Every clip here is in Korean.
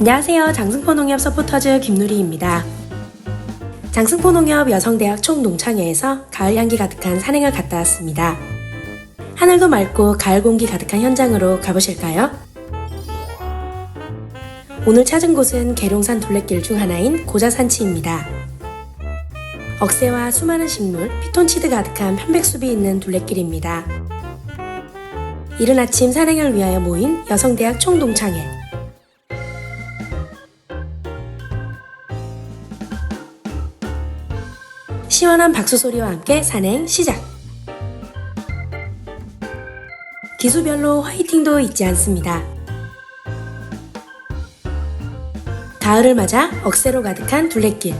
안녕하세요. 장승포 농협 서포터즈 김누리입니다. 장승포 농협 여성대학 총농창회에서 가을 향기 가득한 산행을 갔다 왔습니다. 하늘도 맑고 가을 공기 가득한 현장으로 가보실까요? 오늘 찾은 곳은 계룡산 둘레길 중 하나인 고자산치입니다. 억새와 수많은 식물, 피톤치드 가득한 편백숲이 있는 둘레길입니다. 이른 아침 산행을 위하여 모인 여성대학 총동창회. 시원한 박수 소리와 함께 산행 시작! 기수별로 화이팅도 잊지 않습니다. 가을을 맞아 억새로 가득한 둘레길.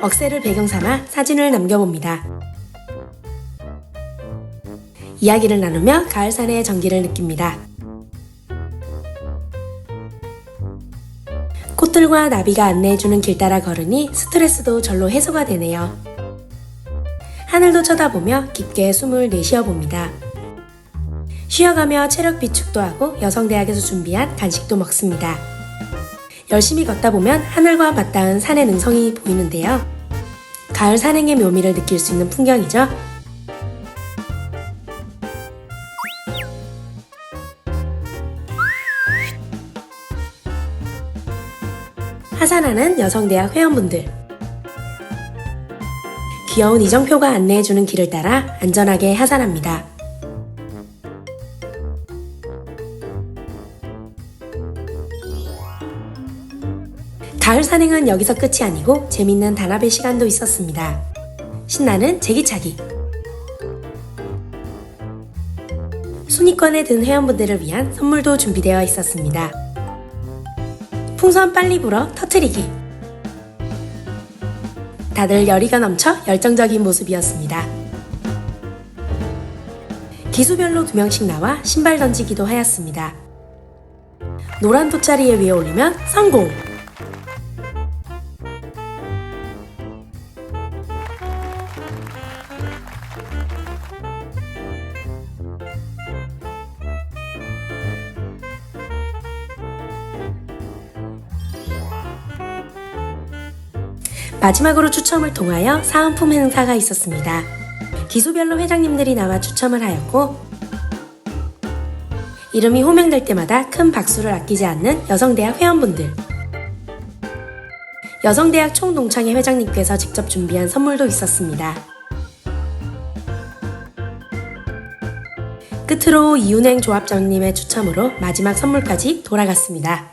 억새를 배경 삼아 사진을 남겨봅니다. 이야기를 나누며 가을산의 정기를 느낍니다. 꽃들과 나비가 안내해주는 길 따라 걸으니 스트레스도 절로 해소가 되네요. 하늘도 쳐다보며 깊게 숨을 내쉬어 봅니다. 쉬어가며 체력 비축도 하고 여성대학에서 준비한 간식도 먹습니다. 열심히 걷다 보면 하늘과 맞닿은 산의 능성이 보이는데요. 가을 산행의 묘미를 느낄 수 있는 풍경이죠. 하산하는 여성대학 회원분들. 귀여운 이정표가 안내해주는 길을 따라 안전하게 하산합니다. 가을 산행은 여기서 끝이 아니고 재밌는 단합의 시간도 있었습니다. 신나는 제기차기. 순위권에 든 회원분들을 위한 선물도 준비되어 있었습니다. 풍선 빨리 불어 터트리기. 다들 열의가 넘쳐 열정적인 모습이었습니다. 기수별로 두 명씩 나와 신발 던지기도 하였습니다. 노란 돗자리에 위에 올리면 성공! 마지막으로 추첨을 통하여 사은품 행사가 있었습니다. 기수별로 회장님들이 나와 추첨을 하였고 이름이 호명될 때마다 큰 박수를 아끼지 않는 여성대학 회원분들 여성대학 총농창회 회장님께서 직접 준비한 선물도 있었습니다. 끝으로 이윤행 조합장님의 추첨으로 마지막 선물까지 돌아갔습니다.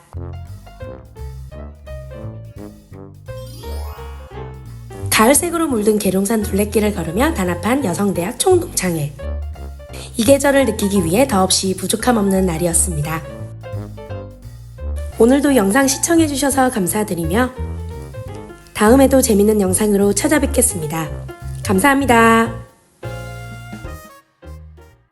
가을색으로 물든 계룡산 둘레길을 걸으며 단합한 여성대학 총동창회. 이 계절을 느끼기 위해 더없이 부족함 없는 날이었습니다. 오늘도 영상 시청해주셔서 감사드리며 다음에도 재밌는 영상으로 찾아뵙겠습니다. 감사합니다.